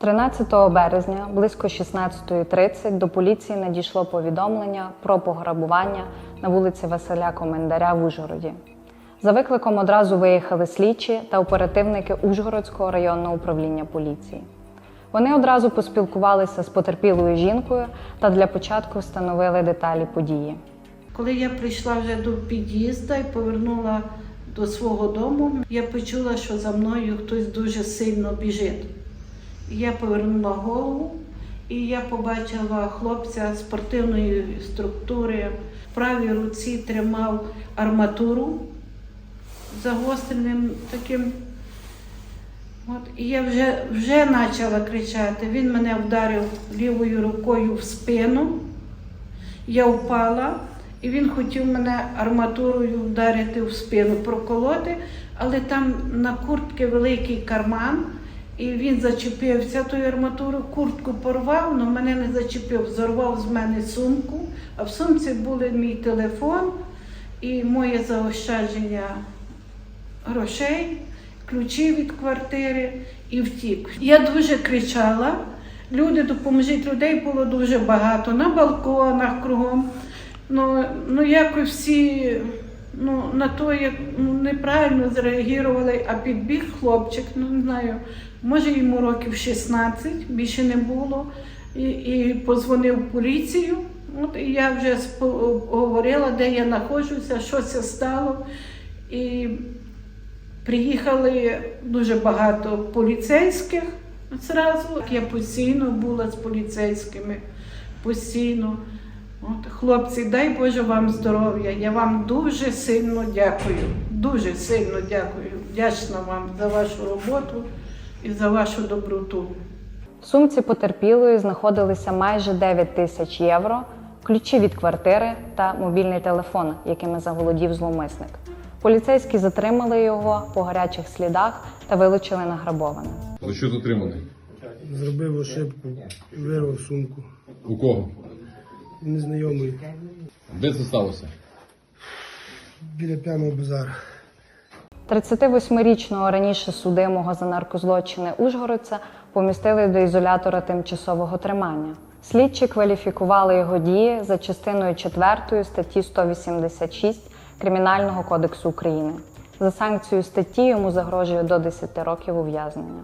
13 березня близько 16.30 до поліції надійшло повідомлення про пограбування на вулиці Василя Комендаря в Ужгороді. За викликом одразу виїхали слідчі та оперативники Ужгородського районного управління поліції. Вони одразу поспілкувалися з потерпілою жінкою та для початку встановили деталі події. Коли я прийшла вже до під'їзду і повернула до свого дому, я почула, що за мною хтось дуже сильно біжить. Я повернула голову і я побачила хлопця спортивної структури. В правій руці тримав арматуру загостреним таким. От, і я вже, вже почала кричати. Він мене вдарив лівою рукою в спину. Я впала, і він хотів мене арматурою вдарити в спину, проколоти, але там на куртці великий карман, і він зачепився тою арматурою, куртку порвав, але мене не зачепив, зорвав з мене сумку, а в сумці були мій телефон і моє заощадження грошей, ключі від квартири і втік. Я дуже кричала. Люди, допоможіть людей було дуже багато на балконах кругом. Ну, ну якось всі ну, на то як ну, неправильно зреагували, а підбіг хлопчик, ну не знаю, може йому років 16, більше не було. І, і позвонив поліцію. От і я вже говорила, де я знаходжуся, що це стало. І Приїхали дуже багато поліцейських зразу. Я постійно була з поліцейськими, постійно. От, хлопці, дай Боже вам здоров'я. Я вам дуже сильно дякую. Дуже сильно дякую. Вдячна вам за вашу роботу і за вашу доброту. В сумці потерпілої знаходилися майже 9 тисяч євро, ключі від квартири та мобільний телефон, якими заволодів зловмисник. Поліцейські затримали його по гарячих слідах та вилучили награбоване. За що затриманий? Зробив ошибку, вирвав сумку. У кого? Незнайомий Де це сталося? біля п'яного базару. 38-річного раніше судимого за наркозлочини Ужгородця помістили до ізолятора тимчасового тримання. Слідчі кваліфікували його дії за частиною 4 статті 186 Кримінального кодексу України. За санкцією статті йому загрожує до 10 років ув'язнення.